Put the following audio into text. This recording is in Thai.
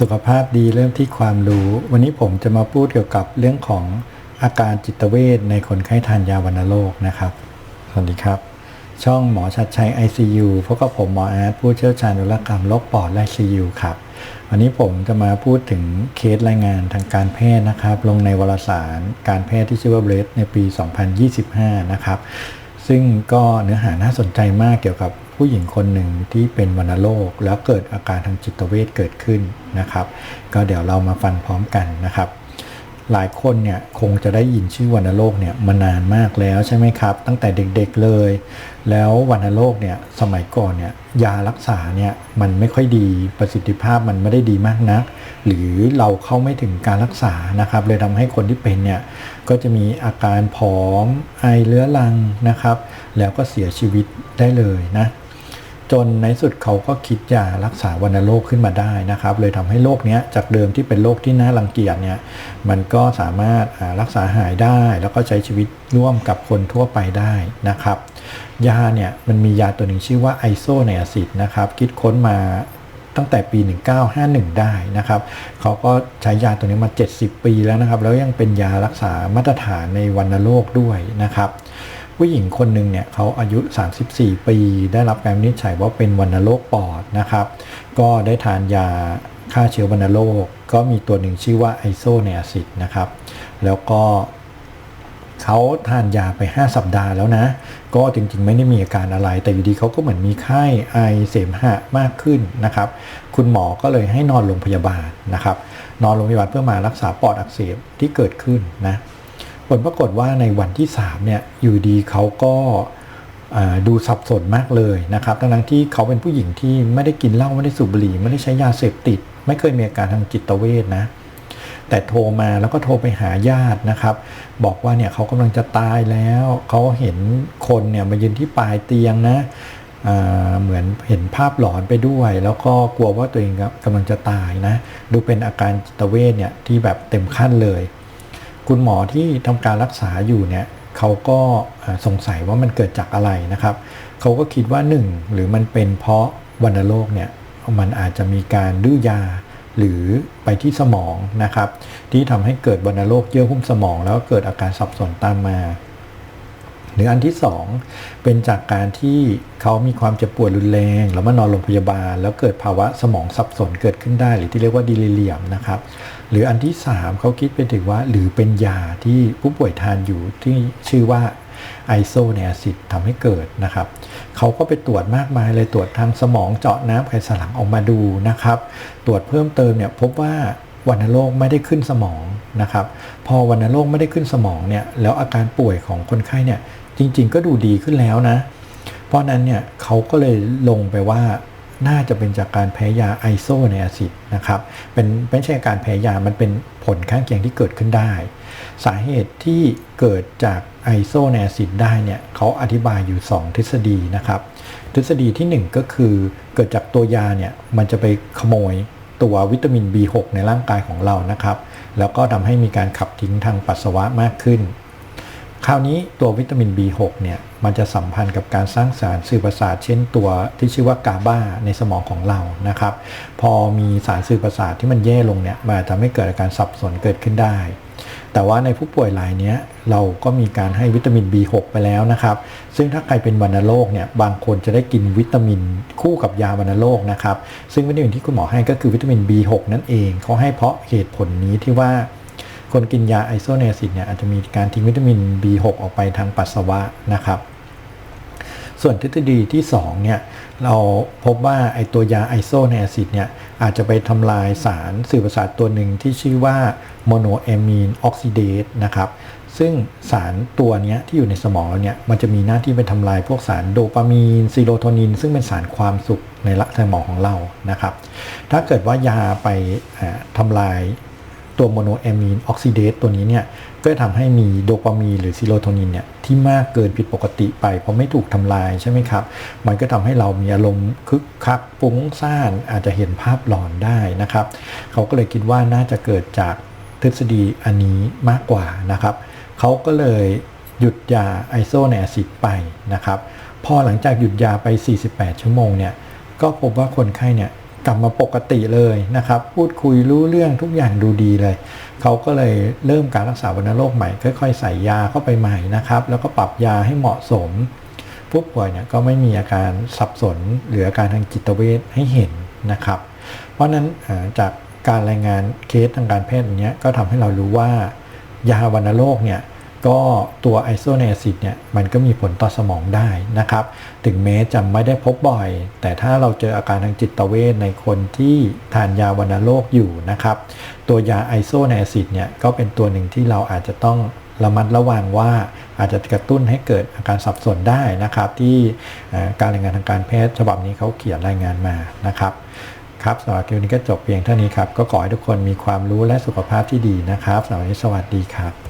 สุขภาพดีเริ่มที่ความรู้ วันนี้ผมจะมาพูดเกี่ยวกับเรื่องของอาการจิตเวชในคนไข้ทานยาวัณโรคนะครับ สวัสดีครับ ช่องหมอชัดชัย ICU พบกับผมหมออาร์ตผู้เชี่ยวชาญอุลกรรมโรคปอดและ ICU ครับ วันนี้ผมจะมาพูดถึงเคสรายงานทางการแพทย์นะครับ ลงในวารสารการแพทย์ที่ชื่อว่า b r e a t ในปี 2025 นะครับ ซึ่งก็เนื้อหาน่าสนใจมากเกี่ยวกับ ผู้หญิงคนหนึ่งที่เป็นวัณโรคแล้วเกิดอาการทางจิตเวชเกิดขึ้นนะครับ ก็เดี๋ยวเรามาฟังพร้อมกันนะครับ หลายคนเนี่ยคงจะได้ยินชื่อวัณโรคเนี่ยมานานมากแล้วใช่ไหมครับ ตั้งแต่เด็กๆเลย แล้ววัณโรคเนี่ยสมัยก่อนเนี่ยยารักษาเนี่ยมันไม่ค่อยดีประสิทธิภาพมันไม่ได้ดีมากนัก หรือเราเข้าไม่ถึงการรักษานะครับ เลยทำให้คนที่เป็นเนี่ยก็จะมีอาการผอมไอเรื้อรังนะครับ แล้วก็เสียชีวิตได้เลยนะ จนในสุดเขาก็คิดยารักษาวัณโรคขึ้นมาได้นะครับ เลยทำให้โรคนี้จากเดิมที่เป็นโรคที่น่ารังเกียจเนี่ยมันก็สามารถรักษาหายได้ แล้วก็ใช้ชีวิตร่วมกับคนทั่วไปได้นะครับ ยาเนี่ยมันมียาตัวหนึ่งชื่อว่าไอโซไนอาซิดนะครับ คิดค้นมาตั้งแต่ปี 1951 ได้นะครับเขาก็ใช้ยาตัวนี้มา 70 ปีแล้วนะครับ แล้วยังเป็นยารักษามาตรฐานในวัณโรคด้วยนะครับ ผู้หญิงคนหนึ่งเนี่ยเขาอายุ 34 ปี ได้รับการวินิจฉัยว่าเป็นวัณโรคปอดนะครับ ก็ได้ทานยาฆ่าเชื้อวัณโรค ก็มีตัวหนึ่งชื่อว่าไอโซเนอาซิดนะครับ แล้วก็เขาทานยาไป 5 สัปดาห์แล้วนะ ก็จริงๆ ไม่ได้มีอาการอะไร แต่อยู่ดีเขาก็เหมือนมีไข้ไอเสมหะมากขึ้นนะครับ คุณหมอก็เลยให้นอนโรงพยาบาลนะครับ นอนโรงพยาบาลเพื่อมารักษาปอดอักเสบที่เกิดขึ้นนะ ผลปรากฏว่าในวันที่3เนี่ยอยู่ดีเขาก็ดูสับสนมากเลยนะครับทั้งที่เขาเป็นผู้หญิงที่ไม่ได้กินเหล้าไม่ได้สูบบุหรี่ไม่ได้ใช้ยาเสพติด ไม่เคยมีอาการทางจิตเวชนะแต่โทรมาแล้วก็โทรไปหาญาตินะครับ บอกว่าเนี่ยเขากำลังจะตายแล้ว เขาเห็นคนเนี่ยมายืนที่ปลายเตียงนะเหมือนเห็นภาพหลอนไปด้วย แล้วก็กลัวว่าตัวเองกำลังจะตายนะ ดูเป็นอาการจิตเวชเนี่ยที่แบบเต็มขั้นเลย คุณหมอที่ทำการรักษาอยู่เนี่ยเขาก็สงสัยว่ามันเกิดจากอะไรนะครับ เขาก็คิดว่าหนึ่งหรือมันเป็นเพราะวัณโรคเนี่ยมันอาจจะมีการดื้อยาหรือไปที่สมองนะครับ ที่ทำให้เกิดวัณโรคเยื่อหุ้มสมอง แล้วก็เกิดอาการสับสนตามมา หรืออันที่ 2 เป็นจากการที่เขามีความเจ็บปวดรุนแรง แล้วมานอนโรงพยาบาล แล้วเกิดภาวะสมองสับสนเกิดขึ้นได้ หรือที่เรียกว่าดิลิเลียมนะครับ หรืออันที่ 3 เขาคิดไปถึงว่า หรือเป็นยาที่ผู้ป่วยทานอยู่ที่ชื่อว่าไอโซเนอซิดทำให้เกิดนะครับ เขาก็ไปตรวจมากมายเลยตรวจทางสมองเจาะน้ำไขสันหลังออกมาดูนะครับ ตรวจเพิ่มเติมเนี่ยพบว่า วัณโรคไม่ได้ขึ้นสมองนะครับ พอวัณโรคไม่ได้ขึ้นสมองเนี่ยแล้วอาการป่วยของคนไข้เนี่ยจริง ๆ ก็ดูดีขึ้นแล้วนะ เพราะนั้นเนี่ยเขาก็เลยลงไปว่าน่าจะเป็นจากการแพ้ยาไอโซไนอาซิดนะครับเป็นไม่ใช่การแพ้ยามันเป็นผลข้างเคียงที่เกิดขึ้นได้ สาเหตุที่เกิดจากไอโซไนอาซิดได้เนี่ยเขาอธิบายอยู่ 2 ทฤษฎีนะครับ ทฤษฎีที่ 1 ก็คือเกิดจากตัวยาเนี่ยมันจะไปขโมย ตัววิตามิน B6 ในร่างกายของเรานะครับ แล้วก็ทำให้มีการขับทิ้งทางปัสสาวะมากขึ้น คราวนี้ตัววิตามิน B6 เนี่ยมันจะสัมพันธ์กับการสร้างสารสื่อประสาท เช่นตัวที่ชื่อว่ากาบาในสมองของเรานะครับ พอมีสารสื่อประสาทที่มันแย่ลงเนี่ยมันทำให้เกิดอาการสับสนเกิดขึ้นได้ แต่ว่าในผู้ป่วยรายนี้เราก็มีการให้วิตามิน B6 ไปแล้วนะครับ ซึ่งถ้าใครเป็นวัณโรคเนี่ยบางคนจะได้กินวิตามินคู่กับยาวัณโรคนะครับ ซึ่งวิตามินที่คุณหมอให้ก็คือวิตามิน B6 นั่นเองเขาให้เพราะเหตุผลนี้ที่ว่าคนกินยาไอโซเนซิดเนี่ยอาจจะมีการทิ้งวิตามิน B6 ออกไปทางปัสสาวะนะครับ ส่วนทฤษฎีที่2เนี่ยเราพบว่าไอตัวยาไอโซเนซิดเนี่ยอาจจะไปทำลายสารสื่อประสาทตัวหนึ่งที่ชื่อว่าโมโนแอมีนออกซิเดสนะครับซึ่งสารตัวนี้ที่อยู่ในสมองเราเนี่ยมันจะมีหน้าที่ไปทำลายพวกสารโดปามีนซีโรโทนิน ซึ่งเป็นสารความสุขในลักสมองของเรานะครับ ถ้าเกิดว่ายาไปทำลาย ตัวโมโนแอมีนออกซิเดสตัวนี้เนี่ยก็ทำให้มีโดปามีนหรือซีโรโทนินเนี่ยที่มากเกินผิดปกติไป เพราะไม่ถูกทำลายใช่ไหมครับ มันก็ทำให้เรามีอารมณ์คึกคักฟุ้งซ่านอาจจะเห็นภาพหลอนได้นะครับ เขาก็เลยคิดว่าน่าจะเกิดจากทฤษฎีอันนี้มากกว่านะครับ เขาก็เลยหยุดยาไอโซไนอาซิดไปนะครับ พอหลังจากหยุดยาไป 48 ชั่วโมงเนี่ยก็พบว่าคนไข้เนี่ย กลับมาปกติเลยนะครับ พูดคุยรู้เรื่องทุกอย่างดูดีเลย เขาก็เลยเริ่มการรักษาวัณโรคใหม่ ค่อยๆ ใส่ยาเข้าไปใหม่นะครับ แล้วก็ปรับยาให้เหมาะสม ผู้ป่วยเนี่ยก็ไม่มีอาการสับสนหรืออาการทางจิตเวชให้เห็นนะครับ เพราะนั้นจากการรายงานเคสทางการแพทย์อย่างเนี้ยก็ทำให้เรารู้ว่ายาวัณโรคเนี่ย ก็ตัวไอโซเนซิดเนี่ยมันก็มีผลต่อสมองได้นะครับ ถึงแม้จะไม่ได้พบบ่อย แต่ถ้าเราเจออาการทางจิตเวชในคนที่ทานยาวัณโรคอยู่นะครับ ตัวยาไอโซเนซิดเนี่ยก็เป็นตัวหนึ่งที่เราอาจจะต้องระมัดระวังว่าอาจจะกระตุ้นให้เกิดอาการสับสนได้นะครับ ที่การรายงานทางการแพทย์ฉบับนี้เขาเขียนรายงานมานะครับครับสำหรับคลิปนี้ก็จบเพียงเท่านี้ครับ ก็ขอให้ทุกคนมีความรู้และสุขภาพที่ดีนะครับสำหรับวันนี้สวัสดีครับ